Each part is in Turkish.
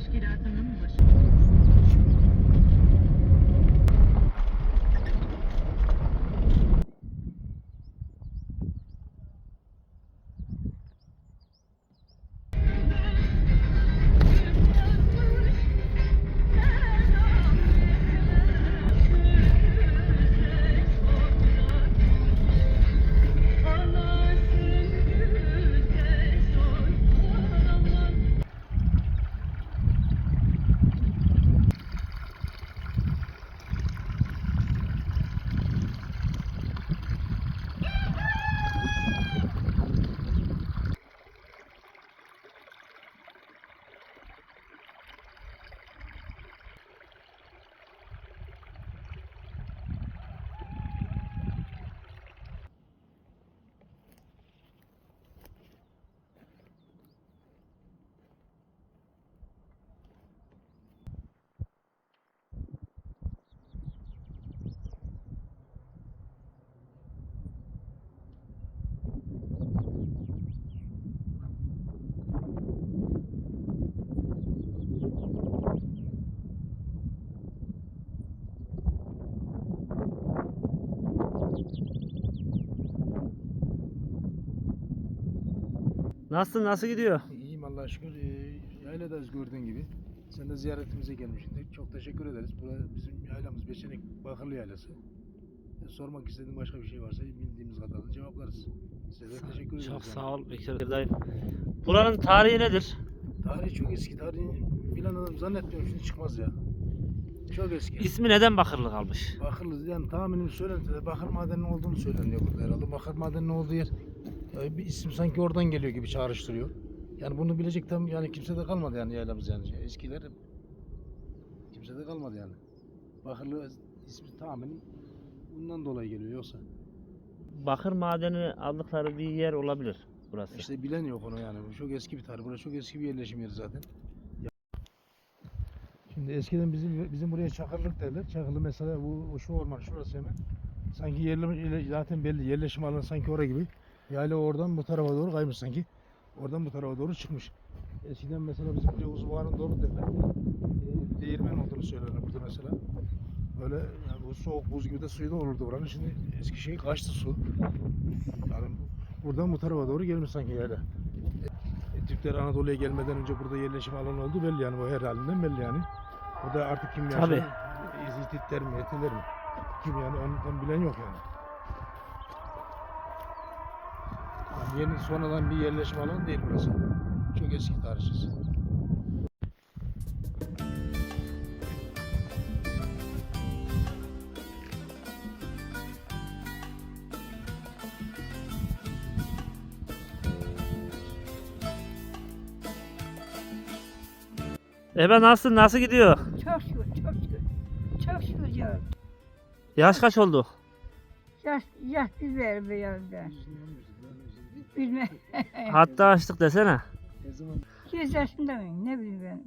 ilişkiler Nasılsın? Nasıl gidiyor? İyiyim Allah'a şükür. Ee, yayladayız gördüğün gibi. Sen de ziyaretimize gelmişsin. Çok teşekkür ederiz. Burası bizim yaylamız Beşenek Bakırlı Yaylası. Ee, sormak istediğin başka bir şey varsa bildiğimiz kadarıyla cevaplarız. Size de teşekkür ederiz. Çok sağ ol Bekir dayı. Buranın tarihi nedir? Tarihi çok eski. Tarihi bilen adam zannetmiyorum şimdi çıkmaz ya. Çok eski. İsmi neden Bakırlı kalmış? Bakırlı yani tahminim söylentide bakır madeninin olduğunu söyleniyor burada herhalde. Bakır madeninin olduğu yer bir isim sanki oradan geliyor gibi çağrıştırıyor. Yani bunu bilecek tam yani kimse de kalmadı yani yaylamız yani. Eskiler kimse de kalmadı yani. Bakırlı ismi tahminim bundan dolayı geliyor yoksa. Bakır madeni aldıkları bir yer olabilir burası. İşte bilen yok onu yani. Bu çok eski bir tarih. Burası çok eski bir yerleşim yeri zaten. Şimdi eskiden bizim bizim buraya Çakırlık derler. Çakırlı mesela bu şu orman şurası hemen. Sanki yerleşim zaten belli yerleşim alanı sanki oraya gibi. Yayla oradan bu tarafa doğru kaymış sanki. Oradan bu tarafa doğru çıkmış. Eskiden mesela bizim buraya uzuvağının doğru derler. E, değirmen olduğunu söylerler burada mesela. Böyle yani bu soğuk buz gibi de suyu da olurdu buranın. Şimdi eski şey kaçtı su. Yani buradan bu tarafa doğru gelmiş sanki yayla. E, Türkler Anadolu'ya gelmeden önce burada yerleşim alanı oldu belli yani bu her halinden belli yani. Burada artık kim yaşar? Tabii. İzititler mi, etiler mi? Kim yani onu tam bilen yok yani. yani yeni sonradan bir yerleşim alanı değil burası. Çok eski tarihçesi. Ebe nasılsın? Nasıl gidiyor? Çok şükür, çok şükür. Çok şükür ya. Yaş kaç oldu? Yaş, yaş be ya ben. Bilmem. Hatta açtık desene. Ne zaman 100 yaşında mıyım? Ne bileyim ben.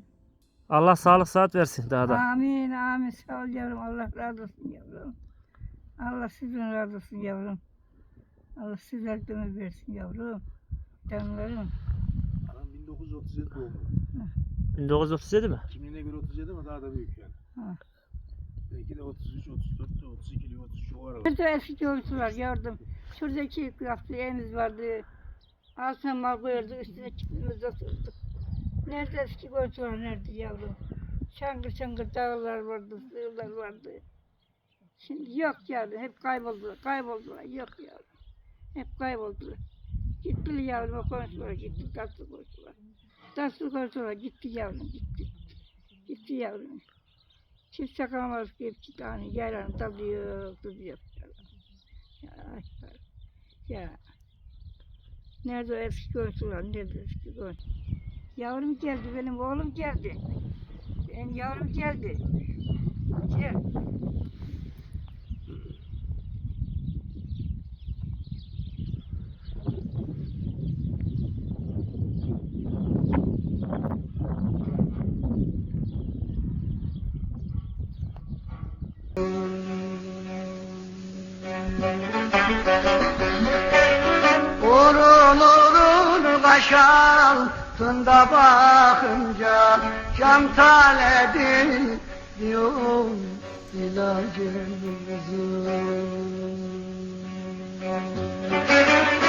Allah sağlık saat versin daha da. Amin, amin. Sağ ol yavrum. Allah razı olsun yavrum. Allah sizden razı olsun yavrum. Allah sizden ömür versin yavrum. Canlarım. Adam 1937 doğumlu. 1937 mi? Kimliğine göre 37 ama daha da büyük yani. Ha. Belki de 33, 34, 32, 33 o aralar. Burada eski görüntü var gördüm. Şuradaki evimiz vardı. Altına mal koyardı, üstüne çıktığımızda oturduk. Nerede eski var, nerede yavrum? Çangır çangır dağlar vardı, sığırlar vardı. Şimdi yok yavrum, hep kayboldular, kayboldular, yok yavrum. Hep kayboldular. Gittiler yavrum, o komşulara gitti, tatlı komşular. Tatlı komşulara gitti yavrum, gitti. Gitti yavrum. Çift sakalımız gibi iki tane yok, tuzu yok. Ya, ya. Nerede o eski görüntüler, nerede eski görüntü? Yavrum geldi, benim oğlum geldi. Benim yavrum geldi. Gel. güneş altında bakınca Cam taledir diyor ilacımızı. Müzik